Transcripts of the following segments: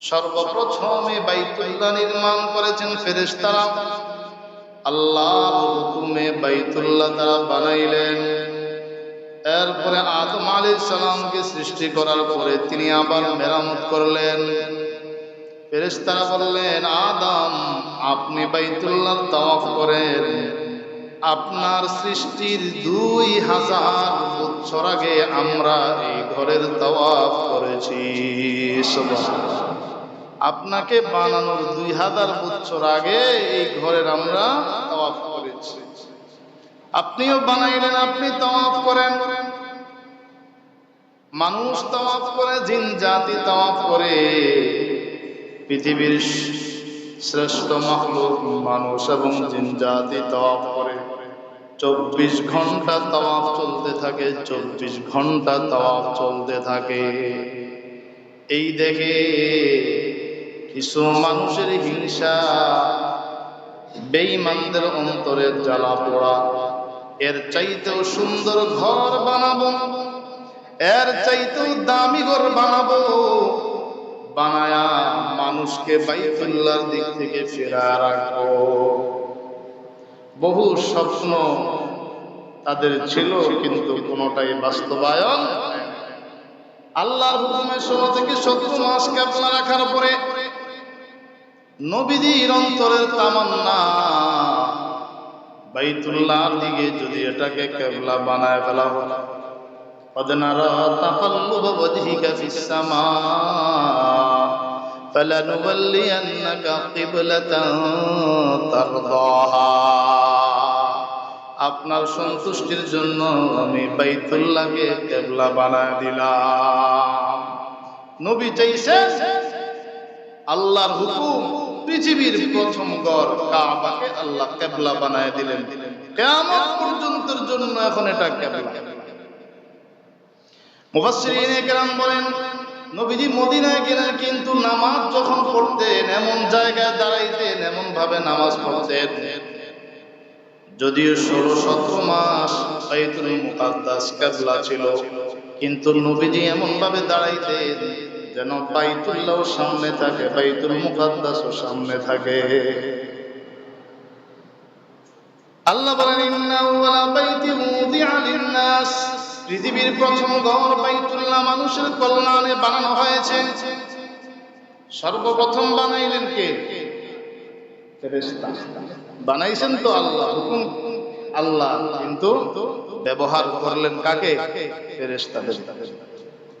সর্বপ্রথমে বাইতুল্লাহ নির্মাণ করেছেন ফেরেশতারা। আল্লাহ হুকুমে বাইতুল্লাহ তারা বানাইলেন। এরপরে আদম আলাইহিস সালামকে সৃষ্টি করার পরে তিনি আবার মেরামত করলেন। ফেরেশতারা বললেন, আদম, আপনি বাইতুল্লাহ তাওয়াফ করেন। আপনার সৃষ্টির দুই হাজার বছর আগে আমরা এই ঘরের তাওয়াফ করেছি। আপনাকে বানানোর দুই হাজার বছর আগে এই ঘরের আমরা তাওয়াফ করেছি। আপনিও বানাইলেন, আপনি তাওয়াফ করেন। মানুষ তাওয়াফ করে, জিন জাতি তাওয়াফ করে। পৃথিবীর শ্রেষ্ঠ মখলুক মানুষ এবং জিন জাতি তাওয়াফ করে। চব্বিশ ঘণ্টা তাওয়াফ চলতে থাকে, চব্বিশ ঘণ্টা তাওয়াফ চলতে থাকে। এই দেখে কিছু মানুষের হিংসা, বেঈমানদের অন্তরের জ্বালা পোড়া। এর চাইতেও সুন্দর ঘর বানাবো, এর চাইতেও দামি ঘর বানাবো। বানায়া মানুষকে বাইতুল্লাহর দিক থেকে ফেরা রাখব। বহু স্বপ্ন তাদের ছিল, কিন্তু কোনোটাই বাস্তবায়ন আল্লাহর হুকুমের সময় থেকে সত্তর মাস ক্যাবলা রাখার পরে নবীজির অন্তরের তামান্না। বাইতুল্লাহর দিকে যদি এটাকে কেবলা বানায় ফেলা হলো। অদনারা তাকাল্লুব ওয়াজহিকা ফিস সামা। ফালানুওয়াল্লিয়ান্নাকা কিবলাতান তারদাহা। আপনার সন্তুষ্টির জন্য আমি বাইতুল্লাহকে কেবলা বানায় দিলাম। নবী চাইছে আল্লাহর হুকুম পৃথিবীর প্রথম গড় কাবাকে আল্লাহ কেবলা বানায় দিলেন। কেমন পর্যন্তের জন্য এখন এটা কেবলা। বলেন, নবীজি মদিনায় গেলেন কিন্তু নামাজ যখন পড়তেন, এমন জায়গায় দাঁড়াইতেন এমন ভাবে নামাজ পড়তেন। যদিও ষোলো সতেরো মাস বাইতুল মুকাদ্দাস কেবলা ছিল, কিন্তু নবীজি এমন ভাবে দাঁড়াইতেন যেন বাইতুল্লাহ সামনে থাকে, বাইতুল মুকাদ্দাসও সামনে থাকে। আল্লাহ বলেন ইন্না আউওয়ালা বাইতি মুদিআ লিন-নাস। পৃথিবীর প্রথম ঘর বাইতুল্লাহ মানুষের কল্যাণে বানানো হয়েছে। সর্বপ্রথম বানাইলেন কে? বানাইছেন তো আল্লাহ, হুকুম। আল্লাহ কিন্তু ব্যবহার করলেন কাকে? ফেরেশতাদের।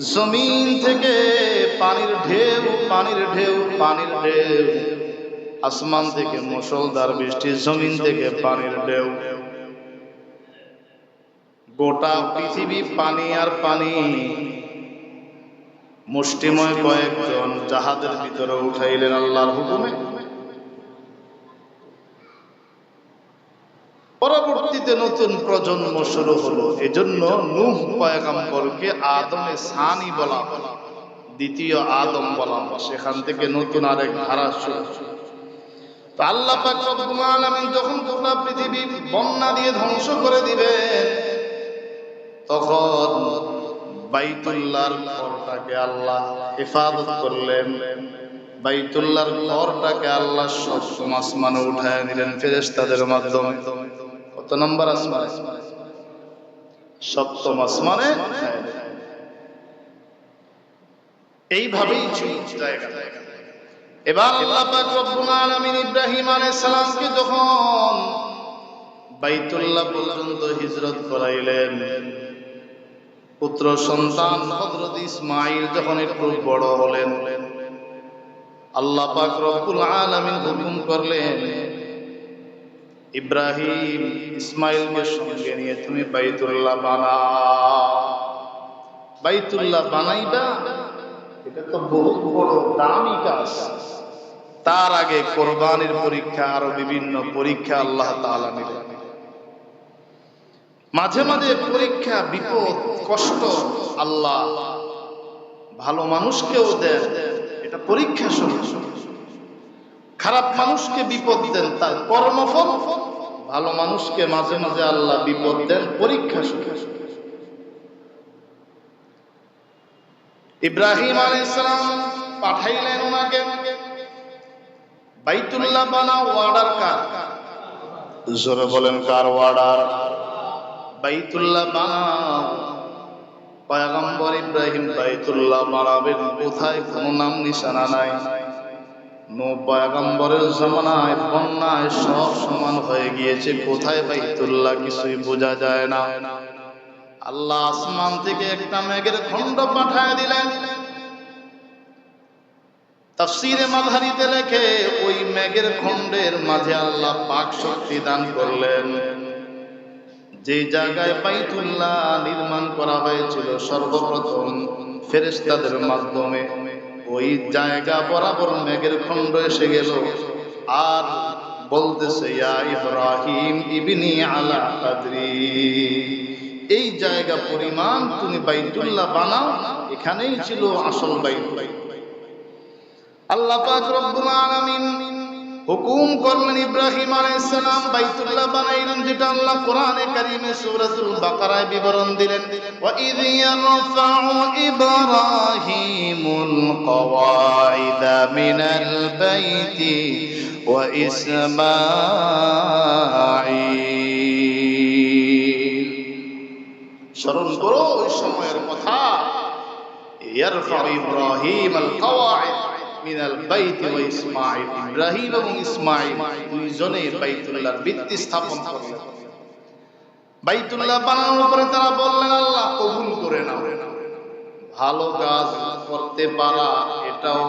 জমিন থেকে পানির ঢেউ পানির ঢেউ পানির ঢেউ। আসমান থেকে মুসলধার বৃষ্টি, জমিন থেকে পানির ঢেউ। গোটা পৃথিবী পানি আর পানি। মুষ্টিময় কয়েকজন জাহাজের ভিতরে উঠাইলেন আল্লাহর হুকুমে। পরবর্তীতে নতুন প্রজন্ম শুরু হলো। এজন্য নূহ পয়গম্বরকে আদমে সানি বলা দ্বিতীয় আদম বলা সেখান থেকে নতুন আরেক ধারা শুরু। আল্লাহ পাক রব্বুল যখন গোটা পৃথিবী বন্যা দিয়ে ধ্বংস করে দিবেন তখন বাইতুল্লাহর ঘরটাকে আল্লাহ হেফাজত করলেন। বাইতুল্লাহর ঘরটাকে আল্লাহ সপ্তম আসমানে উঠায় নিলেন ফেরেশতাদের মাধ্যমে। কত নম্বর আসমান। সপ্তম আসমানে এইভাবেই এবার আল্লাহ পাক রব্বুল আলামিন ইব্রাহিম আলাইহিস সালামকে যখন বাইতুল্লাহ পর্যন্ত হিজরত করাইলেন, পুত্র সন্তান হযরত ইসমাঈল যখন একটু বড় হলেন, আল্লাহ পাক রব্বুল আলামিন হুকুম করলেন ইব্রাহিম ইসমাইলকে সঙ্গে নিয়ে তুমি বাইতুল্লাহ বানাও বাইতুল্লাহ বানাইবা? এটা তো বহুত বড় দামি কাজ। তার আগে কোরবানির পরীক্ষা আরও বিভিন্ন পরীক্ষা আল্লাহ তাআলা নিলেন। মাঝে মাঝে পরীক্ষা, বিপদ, কষ্ট আল্লাহ ভালো মানুষকেও দেন। এটা পরীক্ষা শুরু খারাপ মানুষকে বিপদ দেন তার কর্মফল ভালো মানুষকে মাঝে মাঝে আল্লাহ বিপদ দেন পরীক্ষা শুরু। ইব্রাহিম আলাইসালাম পাঠাইলেন ওনাকে বাইতুল্লাহ বানাও ওয়ার্ডার কার? জোরে বলেন কার ওয়ার্ডার বাইতুল্লাহ বানাও পয়গম্বর ইব্রাহিম বাইতুল্লাহ বানাবেন কোথায় কোনো নাম নিশানা নাই। নো পয়গম্বরের জামানায় বন্যায় সব সমান হয়ে গিয়েছে, কোথায় বাইতুল্লাহ কিছুই বোঝা যায় না। আল্লাহ আসমান থেকে একটা মেঘের খণ্ড পাঠায় দিলেন। তাফসিরে মাঝারিতে লেখে, ওই মেঘের খণ্ডের মাঝে আল্লাহ পাক শক্তি দান করলেন। যে জায়গায় বাইতুল্লাহ নির্মাণ করা হয়েছিল সর্বপ্রথম ফেরেশতাদের মাধ্যমে। ওই জায়গা বরাবর মেঘের খণ্ড এসে গেল। আর বলতেছে ইব্রাহিম ইবনি আলা কাদরি এই জায়গা পরিমাণ তুমি বাইতুল্লাহ বানাও, এখানেই ছিল আসল বাইতুল্লাহ। আল্লাহ পাক রব্বুল আলামিন হুকুম করলেন ইব্রাহিম আলাইহিস সালাম, বাইতুল্লাহ বানাইলেন যেটা আল্লাহ কোরআনে কারীমে সূরাতুল বাকারায় বিবরণ দিলেন। ওয়া ইয ইয়ারফাউ ইব্রাহিমুল কওয়াইদা মিনাল বাইতি ওয়া ইসমাঈল। স্মরণ করো ওই সময়ের কথা। ইয়ারফাউ ইব্রাহিম আল কওয়াইদ মিনাল বাইতি ওয়া ইসমাঈল, ইব্রাহিম এবং ইসমাঈল দুইজনে বাইতুল্লাহর ভিত্তি স্থাপন বাইতুল্লাহ বানানোর পরে তারা বললেন, আল্লাহ কবুল করে নাও। ভালো কাজ করতে পারা এটাও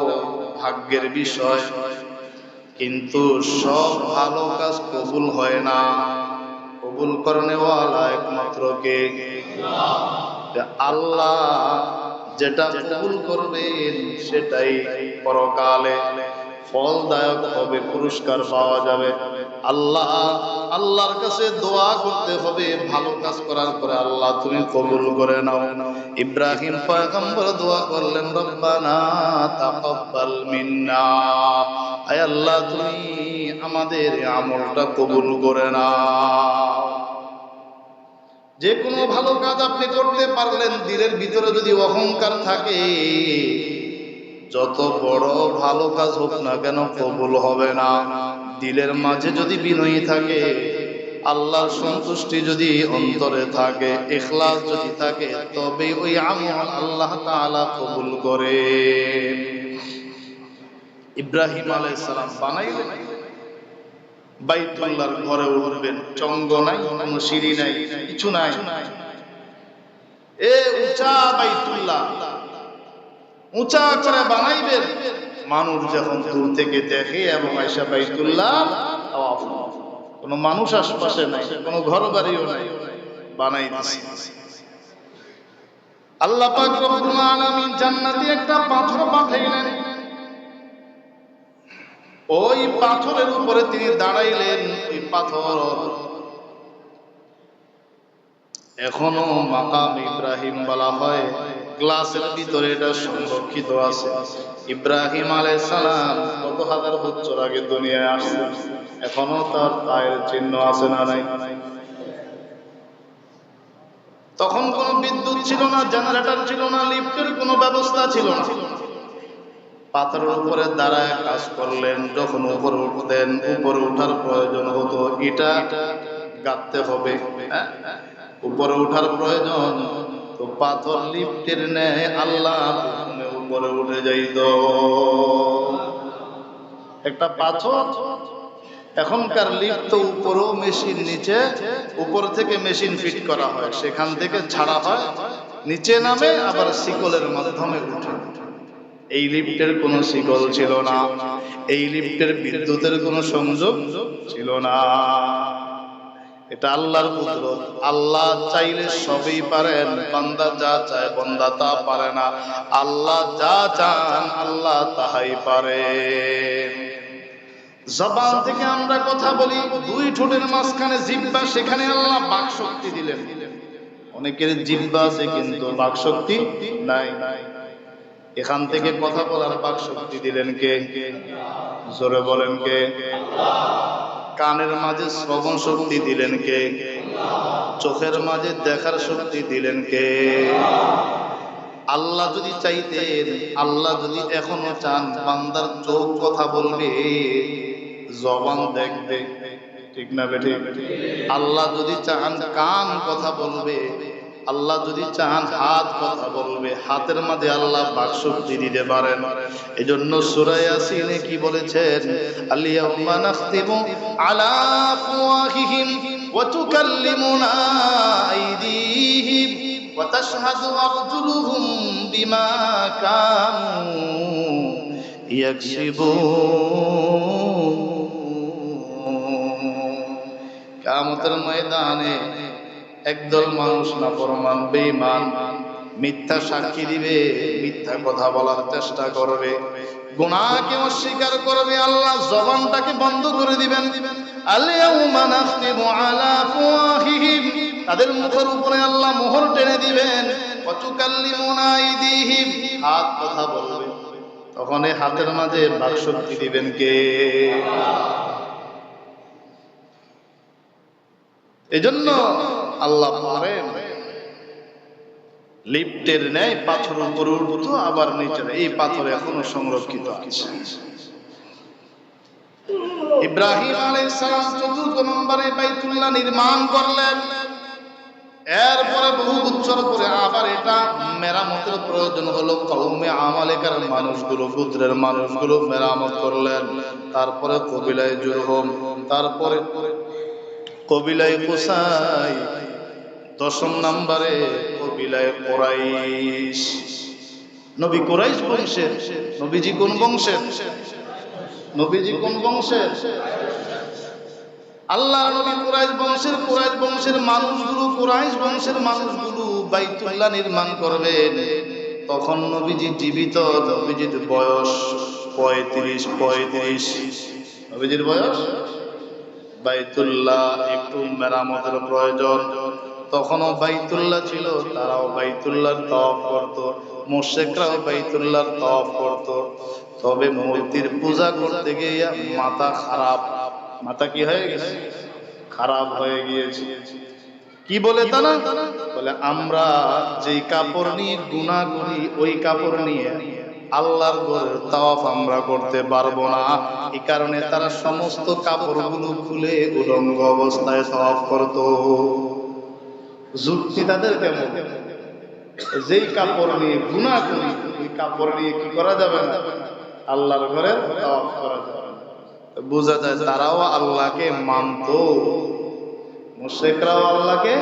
ভাগ্যের বিষয়। কিন্তু সব ভালো কাজ কবুল হয় না। কবুল করনেওয়ালা একমাত্র কে? আল্লাহ। যেটা কবুল করবেন সেটাই পরকালে ফলদায়ক হবে, পুরস্কার পাওয়া যাবে। আল্লাহ, আল্লাহর কাছে দোয়া করতে হবে, ভালো কাজ করার পরে আল্লাহ তুমি কবুল করে নাও। ইব্রাহিম পয়গম্বর দোয়া করলেন, রব্বানা তাকাব্বাল মিন্না। আয় আল্লাহ, তুমি আমাদের আমলটা কবুল করে নাও। যে কোনো ভালো কাজ আপনি করতে পারলেন, দিলের ভিতরে যদি অহংকার থাকে, যত বড় ভালো কাজ হোক না কেন কবুল হবে না। দিলের মাঝে যদি বিনয়ী থাকে, আল্লাহর সন্তুষ্টি যদি অন্তরে থাকে ইখলাস যদি থাকে, তবে ওই আমল আল্লাহ তাআলা কবুল করে। ইব্রাহিম আলাইহিস সালাম বানাইলেন। বাইতুল্লাহর ঘরে উঠবেন। চঙ্গ নাই, কোনো সিঁড়ি নাই, কিছু নাই। এ উঁচা বাইতুল্লাহ, উঁচা করে বানাইবেন। মানুষ যখন দূর থেকে দেখে এবং আয়সা বাইতুল্লাহ কোনো মানুষ আশপাশে নাই, কোনো ঘর বাড়িও নাই বানাই আল্লাহ পাক রব্বুল আলামিন জান্নাতি একটা পাথর পাঠাইলেন ওই পাথরের উপরে তিনি দাঁড়াইলেন পাথর। এখনও মাকাম ইব্রাহিম বলা হয়, গ্লাসের ভিতরে এটা সংরক্ষিত আছে। ইব্রাহিম আলাইহিস সালাম কত হাজার বছর আগে দুনিয়ায় আসছে, এখনও তার পায়ের চিহ্ন আছে না নাই? তখন কোনো বিদ্যুৎ ছিল না, জেনারেটর ছিল না, লিফটের কোনো ব্যবস্থা ছিল না। পাথরের উপরে দাঁড়ায় কাজ করলেন, যখন উপরে উঠতেন, উপরে ওঠার প্রয়োজন হতো। এটা গাঁথতে হবে হ্যাঁ? উপরে উঠার প্রয়োজন, তো পাথর লিফটের নেয় আল্লাহ উপরে উঠে যাইত। একটা পাথর, এখনকার লিফট তো উপরেও মেশিন, নিচে উপর থেকে মেশিন ফিট করা হয়। সেখান থেকে ছাড়া হয়, নিচে নামে আবার শিকলের মাধ্যমে উঠে। এই লিফটের কোনো শিকল ছিল না। এই লিফটের বিদ্যুতের কোনো সংযোগ ছিল না। এটা আল্লাহর কুদরত। আল্লাহ চাইলে সবই পারেন, বান্দা যা চায় বান্দা তা পারে না। আল্লাহ যা চান, আল্লাহ তাহাই পারে। জবান থেকে আমরা কথা বলি, দুই ঠোঁটের মাঝখানে জিব্বা সেখানে আল্লাহ বাক শক্তি দিলেন। অনেকের জিব্বা আছে কিন্তু বাক শক্তি নাই। এখান থেকে কথা বলার বাক শক্তি দিলেন কে? জোরে বলেন কে? কানের মাঝে শ্রবণ শক্তি দিলেন কে? চোখের মাঝে দেখার শক্তি দিলেন কে? আল্লাহ যদি চাইতেন, আল্লাহ যদি এখনও চান, বান্দার চোখ কথা বলবে, জবান দেখবে। ঠিক না বেঠে? আল্লাহ যদি চান, কান কথা বলবে আল্লাহ যদি চান হাত কথা বলবে, হাতের মাঝে আল্লাহ বাকশক্তি দিতে পারেন। এই জন্য সুরাই আসিনে কি বলেছেন? আলিয়াউমা নাখতিমু আলা আফওয়াহিহিম ওয়া তুকাল্লিমুনা আইদিহিম ওয়া তাশহাদু আরজুলুহুম বিমা কানু ইয়াকসিবুন। কিয়ামতের ময়দানে একদল মানুষ না পরমান বেমান মিথ্যা সাক্ষী দিবে, মিথ্যা কথা বলার চেষ্টা করবে। গুনাহকে অস্বীকার করবে, আল্লাহ জবানটাকে বন্ধ করে দিবেন। তাদের মুখের উপরে আল্লাহ মোহর টেনে দিবেন। হাত কথা বলবে। তখন হাতের মাঝে বাকশক্তি দিবেন কে? এজন্য আল্লাহ পারেন লিফটের ন্যায় পাথর উপরে উঠতো, আবার নিচে এই পাথর এখনও সংরক্ষিত আছে। ইব্রাহিম আলাইহিস সালাম চতুর্থ নম্বরে বাইতুল্লাহ নির্মাণ করলেন। এরপরে বহু বছর পরে আবার এটা মেরামতের প্রয়োজন হলো কৌমে আমালেকার মানুষগুলো গোত্রের মানুষগুলো মেরামত করলেন। তারপরে কবিলায় জুরহম তারপরে কবিলায় কুসাই, দশম নাম্বারে কবিলায় কোরাইশ। নবী কোরাইশ বংশের, নবীজি কোন বংশের? নবীজি কোন বংশের? আল্লাহ নবী কুরাইশ বংশের কুরাইশ বংশের মানুষগুলো, কুরাইশ বংশের মানুষগুলো বাইতুল্লাহ নির্মাণ করবেন। তখন নবীজি জীবিত, নবীজির বয়স পঁয়ত্রিশ পঁয়ত্রিশ। নবীজির বয়স? বাইতুল্লাহ একটু মেরামতের প্রয়োজন। তখনও বাইতুল্লাহ ছিল, তারাও বাইতুল্লাহর তফ করত মোশেকরাও বাইতুল্লাহর তফ করত। তবে মূর্তির পূজা করতে গিয়ে মাথা খারাপ। মাথা কি হয়ে গেছে? খারাপ হয়ে গিয়েছে। কি বলে তা না? বলে, আমরা যেই কাপড় নিয়ে গুণা করি ওই কাপড় নিয়ে আল্লাহর ঘরের তাওয়াফ আমরা করতে পারব না। এই কারণে তারা সমস্ত কাপড়গুলো খুলে উলঙ্গ অবস্থায় তাওয়াফ করত। যুক্তি তাদের কেমন? যেই কাপড় নিয়ে গুণা করি, ওই কাপড় নিয়ে কি করা যাবে না? আল্লাহর ঘরে তাওয়াফ করা যাবে বোঝা যায় তারাও আল্লাহকে মানত। মুশ্রিকরাও আল্লাহকে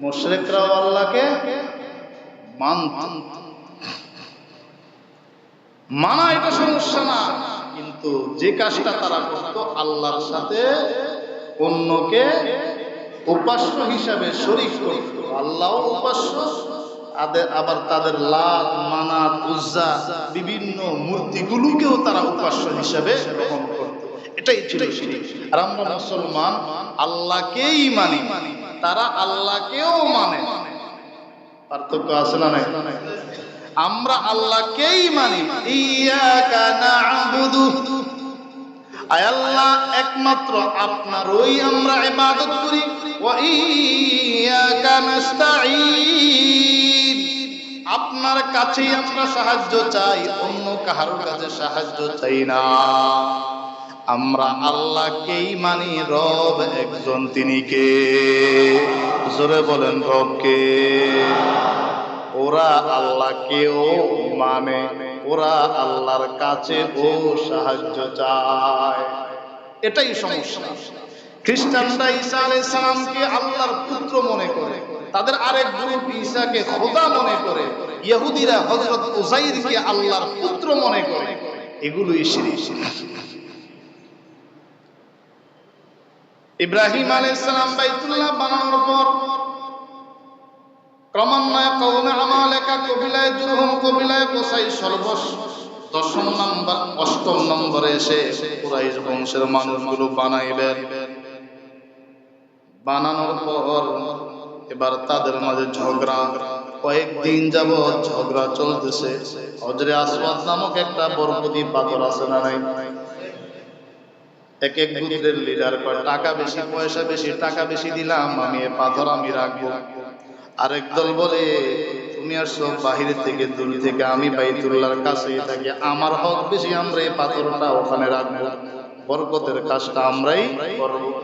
মুশ্রিকরাও আল্লাহকে মানত। মানা এটা সমস্যা না, কিন্তু যে কাজটা তারা করত, আল্লাহর সাথে অন্যকে উপাস্য হিসাবে শরীক করত। আল্লাহ উপাস্য আবার তাদের লাল মানাত উজ্জা বিভিন্ন মূর্তিগুলোকেও তারা উপাস্য হিসাবে গ্রহণ করত। এটাই ছিল। আর আমরা মুসলমান, আল্লাহকেই মানি। তারা আল্লাহকেও মানে। পার্থক্য আছে না নাই? আমরা আল্লাহকেই মানি। ইয়াকা না'বুদু। আয় আল্লাহ, একমাত্র আপনারই আমরা ইবাদত করি। ওয়া ইয়াকা নাস্তাঈন। আপনার কাছেই আমরা সাহায্য চাই, অন্য কারোর কাছে সাহায্য চাই না। আমরা আল্লাহকেই মানি, রব একজন তিনি কে? জোরে বলেন রবকে ওরা আল্লাহকেও মানে ওরা আল্লাহর কাছে ও সাহায্য চায়। এটাই সমস্যা। খ্রিস্টানরা ঈসা আলাইহিস সালামকে আল্লাহর পুত্র মনে করে, তাদের আরেক গ্রুপ ঈসাকে খোদা মনে করে, ইহুদিরা হযরত উযাইরকে আল্লাহর পুত্র মনে করে। এগুলোই শিরিক। ইব্রাহিম আলাইহিস সালাম বাইতুল্লাহ বানানোর পর ক্রমান্বয়ে কওমে আমালেকা কবিলায় জুরহুম কবিলায় কোসাই সর্বস দশম নম্বর, অষ্টম নম্বরে এসে কুরাইশ বংশের মানুষগুলো বানাইবেন। বানানোর পর এবার তাদের মাঝে ঝগড়া। কয়েকদিন যাব ঝগড়া চলতেছে। হজরে আসওয়াদ নামক একটা বরকতি পাথর আছে না নাই? এক এক গুত্রের লিডার টাকা বেশি, পয়সা বেশি, টাকা বেশি দিলাম, আমি এ পাথর আমি রাখব। আরেক দল বলে, তুমি আসছো বাহির থেকে, দূর থেকে, আমি বাইতুল্লাহর কাছে থাকি। আমার হক বেশি আমরা এই পাথরটা ওখানে রাখব। বরকতের কাজটা আমরাই করব।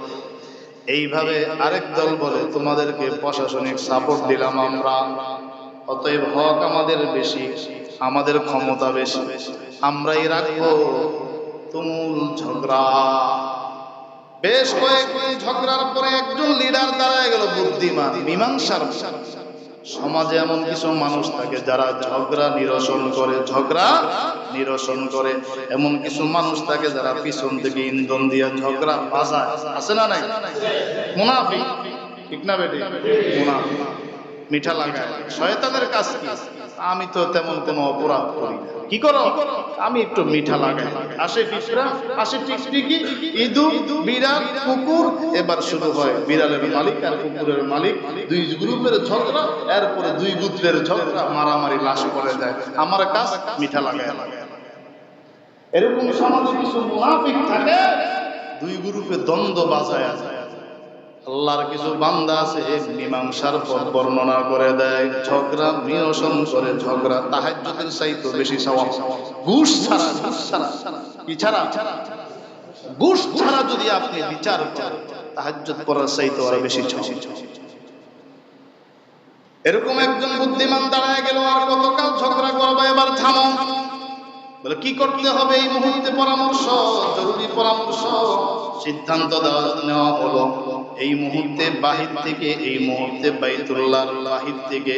এইভাবে আরেক দল বলে, তোমাদেরকে প্রশাসনিক সাপোর্ট দিলাম আমরা। অতএব হক আমাদের বেশি, আমাদের ক্ষমতা বেশি। আমরাই রাখব তুমুল ঝগড়া। বেশ কয়েকদিন ঝগড়ার পরে একজন লিডার দাঁড়ায় গেল বুদ্ধিমান, মীমাংসার সমাজে এমন কিছু মানুষ থাকে যারা ঝগড়া নিরসন করে, ঝগড়া নিরসন করে। এমন কিছু মানুষ থাকে যারা পিছন থেকে ইন্ধন দিয়ে ঝগড়া বাজায়। আছে না নাই? মুনাফি ঠিক না বেটি? মুনাফি মিঠা লাগায়। শয়তানের কাজ কি? আমি তো তেমন কোনো অপরাধ করি কি করো? আমি একটু মিঠা লাগাই। আসে পিঁপড়া আসে টিকটিকি, ইঁদু, বিড়াল, কুকুর। এবার শুরু হয় বিড়ালের মালিক আর কুকুরের মালিক। দুই গ্রুপের ঝগড়া, এরপরে দুই গুত্রের ঝগড়া, মারামারি, লাশ করে দেয় আমার কাজ মিঠা লাগায় এরকম সমাজে কিছু মুনাফিক থাকে, দুই গ্রুপে দ্বন্দ্ব বাজায়। যায় আল্লাহর কিছু বান্দা আছে, মীমাংসার পর বর্ণনা করে দেয়। ঝগড়া নিরসন করে, ঝগড়া তাহাজ্জুদের চাইতো বেশি সওয়াব ঘুষ ছাড়া ঘুষ ছাড়া, কি ছাড়া? ঘুষ ছাড়া যদি আপনি বিচার করেন, তাহাজ্জুদ করার চাইতো আর বেশি এরকম একজন বুদ্ধিমান দাঁড়ায় গেল, আর কতকাল ঝগড়া করবে, এবার থামো। বলে, কি করতে হবে এই মুহূর্তে পরামর্শ? জরুরি পরামর্শ। সিদ্ধান্ত দেওয়া নেওয়া হলো। এই মুহূর্তে বাহির থেকে, এই মুহূর্তে বাইতুল্লাহর বাহির থেকে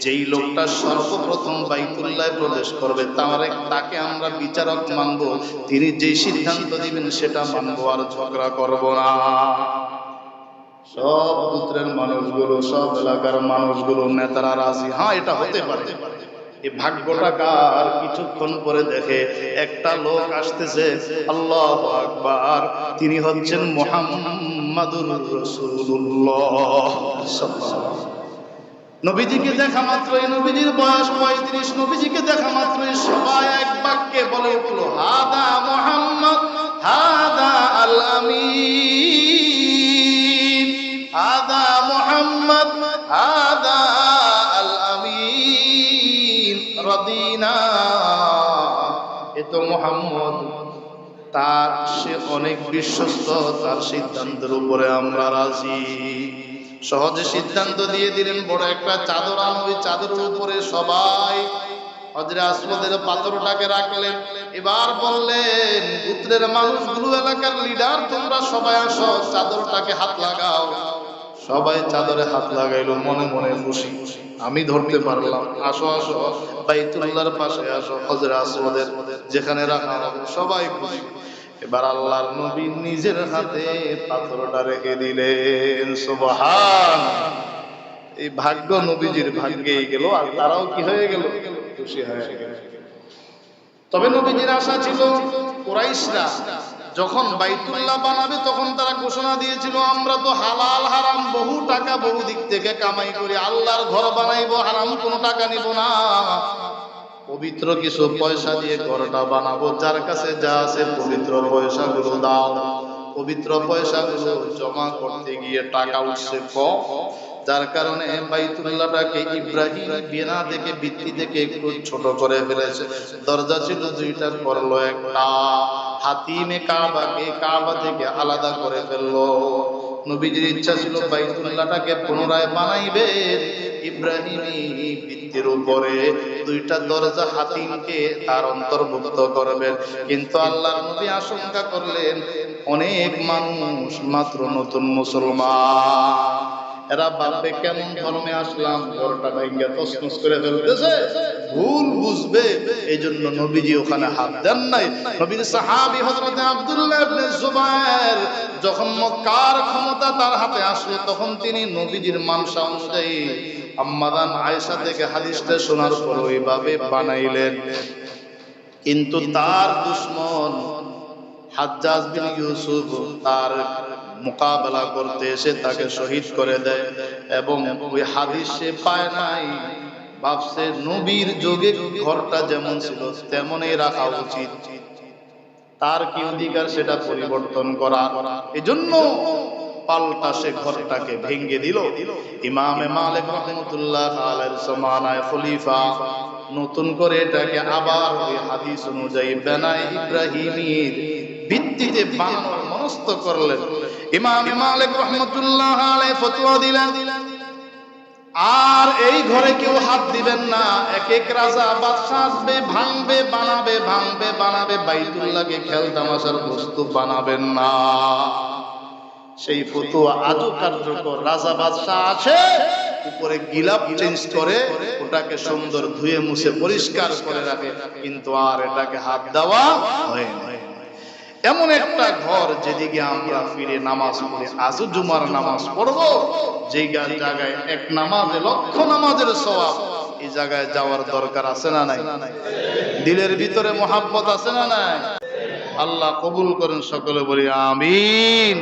যেই লোকটা সর্বপ্রথম বাইতুল্লাহ প্রবেশ করবে, তার তাকে আমরা বিচারক মানব। তিনি যেই সিদ্ধান্ত দিবেন সেটা মানবো আর ঝগড়া করব না। সব পুত্রের মানুষগুলো, সব এলাকার মানুষগুলো, নেতারা রাজি। হ্যাঁ এটা হতে পারে। এই ভাগ্যটা কার? কিছুক্ষণ পরে দেখে একটা লোক আসতেছে। আল্লাহ আকবার। তিনি হচ্ছেন মোহাম্মদুর রসুল্লাহ নবীজিকে দেখা মাত্রই নবীজির বয়স পঁয়ত্রিশ, নবীজিকে দেখা মাত্রই সবাই এক বাক্যে বলে উঠল, হাদা মোহাম্মদ, হাদা আল আমিন হাদা মোহাম্মদ, হাদা আল আমিন রদিনা এ তো মোহাম্মদ। তার সে অনেক বিশ্বস্ত, তার সিদ্ধান্তের উপরে আমরা রাজি। সহজে সিদ্ধান্ত দিয়ে দিলেন, বড় একটা চাদর আন ওই চাদরের উপরে সবাই রাখলেন। এবার পুত্রের তোমরা সবাই আসো, চাদরটাকে হাত লাগাও। সবাই চাদরে হাত লাগাইলো, মনে মনে খুশি। আমি ধরতে পারলাম, আসো আসো। পাশে আসো হজরে আসমদের যেখানে রাখা হবে, সবাই খুশি। এবার আল্লাহর নবী নিজের হাতে পাথরটা রেখে দিলেন, সুবহান। এই ভাগ্য নবীজির ভাগ্যেই গেল, আর তারাও কি হয়ে গেল? খুশি হয়ে গেল। তবে নবীজির আশা ছিল, কুরাইশরা যখন বাইতুল্লাহ বানাবে, তখন তারা ঘোষণা দিয়েছিল, আমরা তো হালাল, হারাম, বহু টাকা বহু দিক থেকে কামাই করি, আল্লাহর ঘর বানাইবো, হারাম কোনো টাকা নিব না। পবিত্র কিছু পয়সা দিয়ে ঘরটা বানাবো। যার কাছে যা আছে পবিত্র পয়সাগুলো দাও। পবিত্র পয়সাগুলো জমা করতে গিয়ে টাকা উঠছে কম যার কারণে বাইতুল্লাহটাকে ইব্রাহিম বিনা থেকে ভিত্তি থেকে একটু ছোট করে ফেলেছে। দরজা ছিল দুইটা করল একটা। হাতিমে কাবাকে কাবা থেকে আলাদা করে ফেলল। নবীজির ইচ্ছা ছিল বাইতুল্লাহটাকে পুনরায় বানাইবেন ইব্রাহিমী ভিত্তির উপরে দুইটা দরজা হাতিমকে তার অন্তর্ভুক্ত করবেন। কিন্তু আল্লাহ নবী আশঙ্কা করলেন, অনেক মানুষ মাত্র নতুন মুসলমান। এরা ভাববে, কেমন ধর্মে আসলাম, ঘরটা ভেঙ্গে তসমস করে ফেলতেছে। ভুল বুঝবে এই জন্য নবীজি ওখানে হাত দেন নাই। নবীর সাহাবি হযরত আব্দুল্লাহ জুবায়ের যখন মক্কার ক্ষমতা তার হাতে আসলো, তখন তিনি নবীজির মানসা অনুযায়ী আম্মাদান আয়েশা থেকে হাদিসটা শোনার পর ওইভাবে বানাইলেন। কিন্তু তার দুশ্মন হাজ্জাজ বিন ইউসুফ তার মোকাবেলা করতে এসে তাকে শহীদ করে দেয় এবং ওই হাদিস সে পায় নাই। ভাবছে নবীর যোগে ঘরটা যেমন ছিল, তেমনই রাখা উচিত। তার কি অধিকার সেটা পরিবর্তন করা? এজন্য পাল্টা সে ঘরটাকে ভেঙ্গে দিল। ইমামে মালিক রহমতুল্লাহ সমানায় খলিফা নতুন করে এটাকে আবার ওই হাদিস অনুযায়ী বেনায় ইব্রাহিমের ভিত্তিতে মনস্থ করলেন। ইমামে মালিক রহমতুল্লাহ আলাইহি ফতোয়া দিলেন, আর এই ঘরে কেউ হাত দিবেন না। এক এক রাজা বাদশাহ আসবে, ভাঙবে, বানাবে ভাঙবে, বানাবে, বাইতুল্লাহকে খেল তামাশার বস্তু বানাবেন না। সেই ফতুয়া আজও কার্যকর রাজা বাদশাহ আছে? উপরে গিলাপ চেঞ্জ করে ওটাকে সুন্দর ধুয়ে মুছে পরিষ্কার করে রাখে, কিন্তু আর এটাকে হাত দেওয়া হয় না। এমন একটা ঘর যেদিকে আমরা ফিরে নামাজ পড়ে আজও জুমার নামাজ পড়ব, যেই জায়গায় এক নামাজে লক্ষ নামাজের সওয়াব, এই জায়গায় যাওয়ার দরকার আছে না নাই? দিলের ভিতরে মোহাব্বত আছে না নাই? আল্লাহ কবুল করেন সকলে, বলি আমিন।